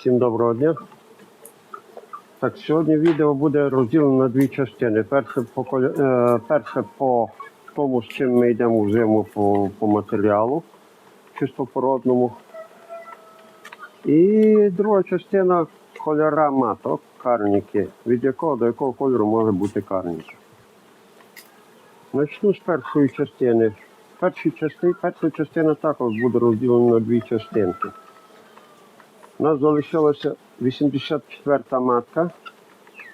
Всім доброго дня. Так, сьогодні відео буде розділено на дві частини. Перше по, е, перше по тому, з чим ми йдемо в зиму по, по матеріалу чистопородному. І друга частина кольора маток, карніки, від якого до якого кольору може бути карніка. Почну з першої частини. Перша частина також буде розділена на дві частинки. У нас залишилася 84-та матка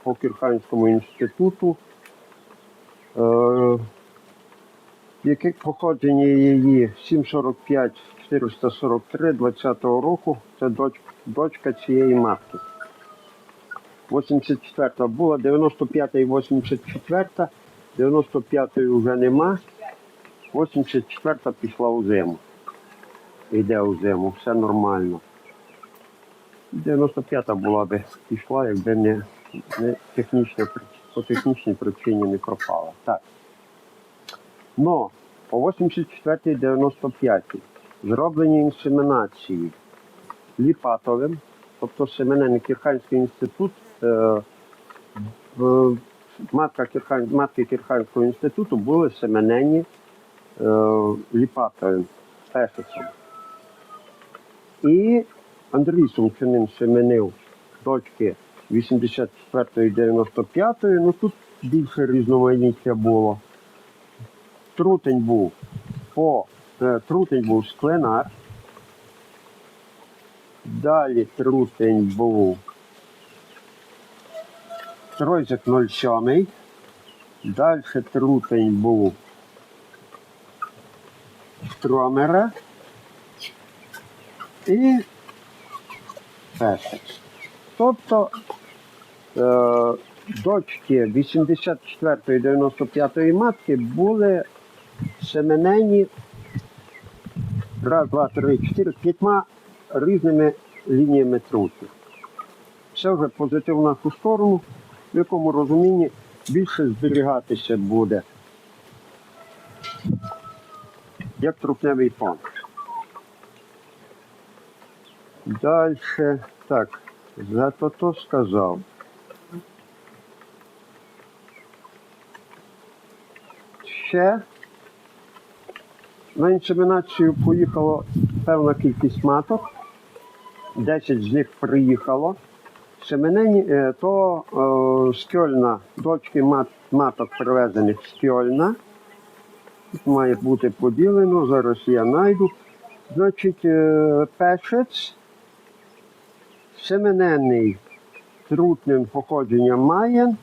по Кірханському інституту. Е, яке походження її 745 443 20-го року. Це доч, дочка цієї матки. 84-та була, 95-та і 84-та. 95-ї вже нема. 84-та пішла у зиму. Йде у зиму, все нормально. 95-та була би пішла, якби не, не технічна, при- по технічній причині не пропала. Так. Но по 84-й 95 зроблені інсемінації ліпатовим, тобто семенений Кірханський інститут, е, в, матка Кірхан, матки Кірханського інституту були семенені е, ліпатовим песицем. І Андрій Сумчанин семенив дочки 84 і 95 ну тут більше різноманіття було. Трутень був по е, трутень був скленар. Далі трутень був Тройзик 07. Далі трутень був Стромера і Песець. Тобто е, дочки 84 і 95 матки були семенені раз, два, три, чотири, п'ятьма різними лініями трутів. Це вже позитив в нашу сторону, в якому розумінні більше зберігатися буде. Як трупневий фонд. Далі, так, зато то сказав. Ще на інсемінацію поїхало певна кількість маток. 10 з них приїхало. Семенені, е, то е, з Кьольна, дочки мат, маток привезених з. Тут має бути поділено, зараз я знайду. Значить, е, пешець семененний трутним походженням має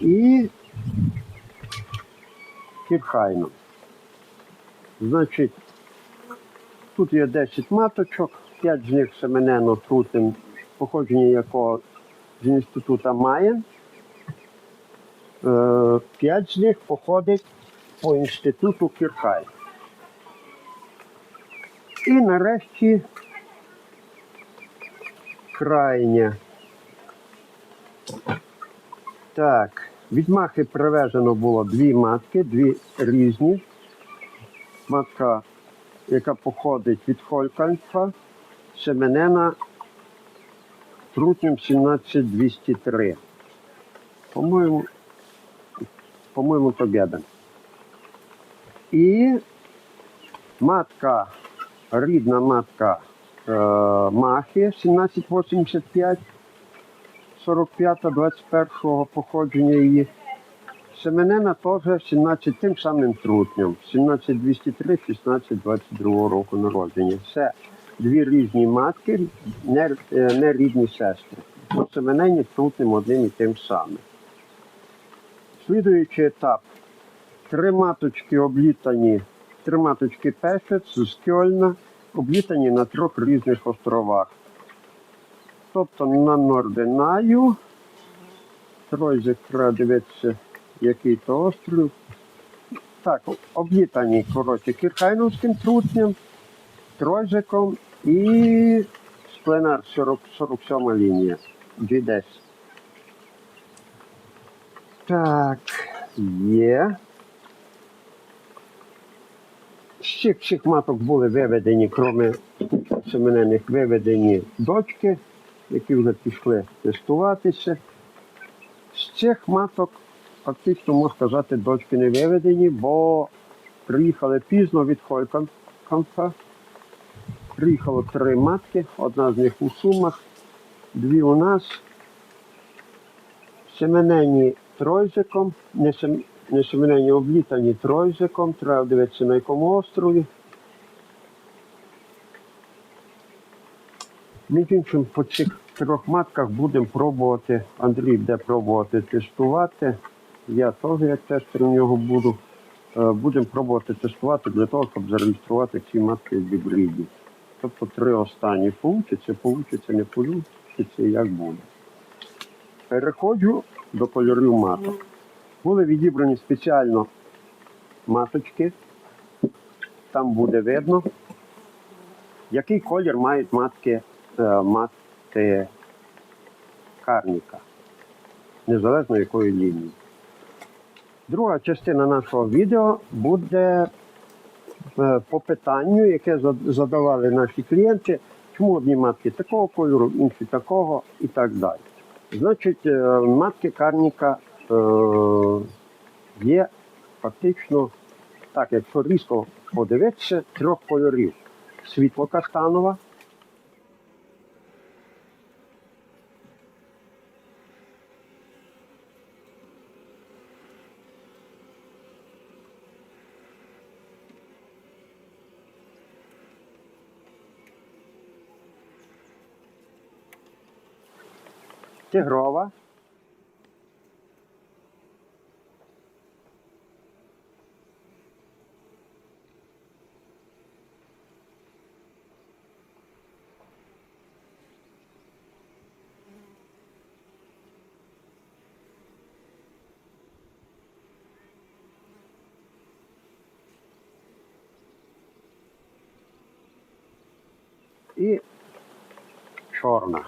і кірхайном. Значить, тут є 10 маточок, 5 з них семенено трутним, походження якого з інститута має. 5 з них походить по інституту Кірхай. І нарешті крайня. Так, від махи привезено було дві матки, дві різні. Матка, яка походить від Хольканфа, Семенена трутнем 17203. По-моєму, по-моєму, победа. І матка, рідна матка Махи 1785, 45 21 походження її. Семенена теж 17 тим самим трутнем, 17203, 1622 року народження. Це дві різні матки, не, е, не рідні сестри. По Семенені трутнем одним і тим самим. Слідуючий етап. Три маточки облітані, три маточки пешець з Кьольна, облітані на трьох різних островах. Тобто на Норденаю, Тройзик треба дивитися, який то острів. Так, облітані, коротше, Кірхайновським трутнем, Тройзиком і Спленар 40, 47 лінія. G10. Так, є. З всіх маток були виведені, крім семенених, виведені дочки. які вже пішли тестуватися. З цих маток фактично можна сказати, дочки не виведені, бо приїхали пізно від Хойкампа. Приїхало три матки, одна з них у Сумах, дві у нас. Семенені тройзиком, не, сем, не семенені облітані тройзиком, треба дивитися на якому острові. Між іншим, по цих трьох матках будемо пробувати, Андрій буде пробувати тестувати. Я теж як тестер у нього буду. Е, Будемо пробувати тестувати для того, щоб зареєструвати ці матки в гібриді. Тобто три останні получиться, получиться, не получиться, як буде. Переходжу до кольорів маток. Були відібрані спеціально маточки. Там буде видно, який колір мають матки, е, мати карніка, незалежно якої лінії. Друга частина нашого відео буде е, по питанню, яке задавали наші клієнти, чому одні матки такого кольору, інші такого і так далі. Значить, е, матки карніка є фактично, так, якщо різко подивитися, трьох кольорів: світло-каштанова, тигрова, і чорна.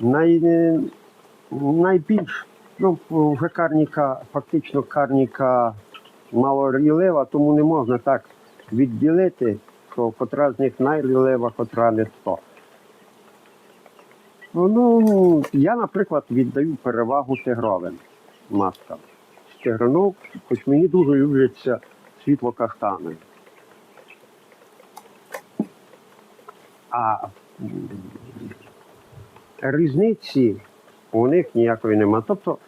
Най, найбільш ну, вже карніка, фактично карніка малорілева, тому не можна так відділити, що котра з них найрілева, котра не то. Ну, я, наприклад, віддаю перевагу тигровим маскам. Тигранов, хоч мені дуже любляться світло-каштани. А різниці у них ніякої нема. Тобто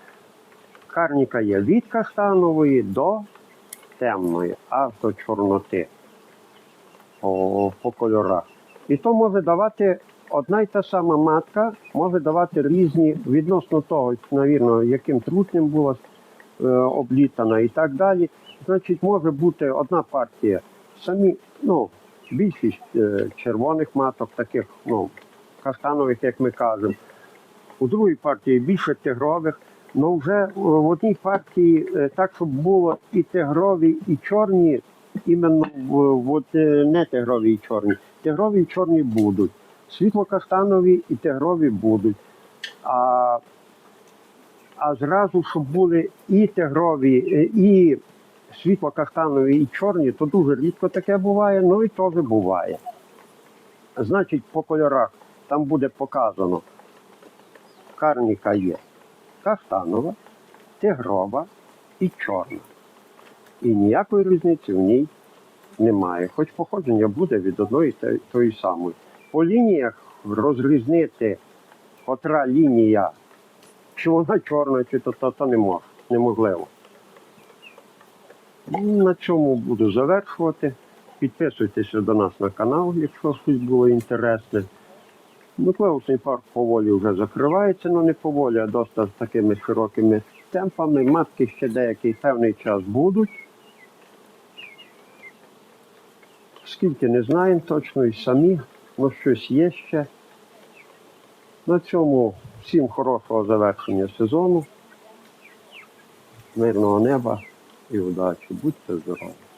карніка є від каштанової до темної, аж до чорноти по, по кольорах. І то може давати одна й та сама матка, може давати різні відносно того, навірно, яким трутнем була е, облітана і так далі. Значить, може бути одна партія самі, ну, більшість е, червоних маток, таких, ну, каштанових, як ми кажемо. У другій партії більше тигрових. Ну вже е, в одній партії е, так, щоб було і тигрові, і чорні, іменно в, е, не тигрові і чорні. Тигрові і чорні будуть. Світло-каштанові і тигрові будуть. А, а зразу, щоб були і тигрові, і світло-каштанові, і чорні, то дуже рідко таке буває, ну і теж буває. Значить, по кольорах там буде показано, карніка є каштанова, тигрова і чорна. І ніякої різниці в ній немає. Хоч походження буде від одної та- тої самої. По лініях розрізнити, котра лінія, чи вона чорна, чи то, то, то не мож, неможливо. На цьому буду завершувати. Підписуйтеся до нас на канал, якщо щось було інтересне. Миколаївський парк поволі вже закривається, ну не поволі, а досить з такими широкими темпами. Матки ще деякий певний час будуть. Скільки не знаємо точно і самі, ну щось є ще. На цьому всім хорошого завершення сезону, мирного неба і удачі. Будьте здорові!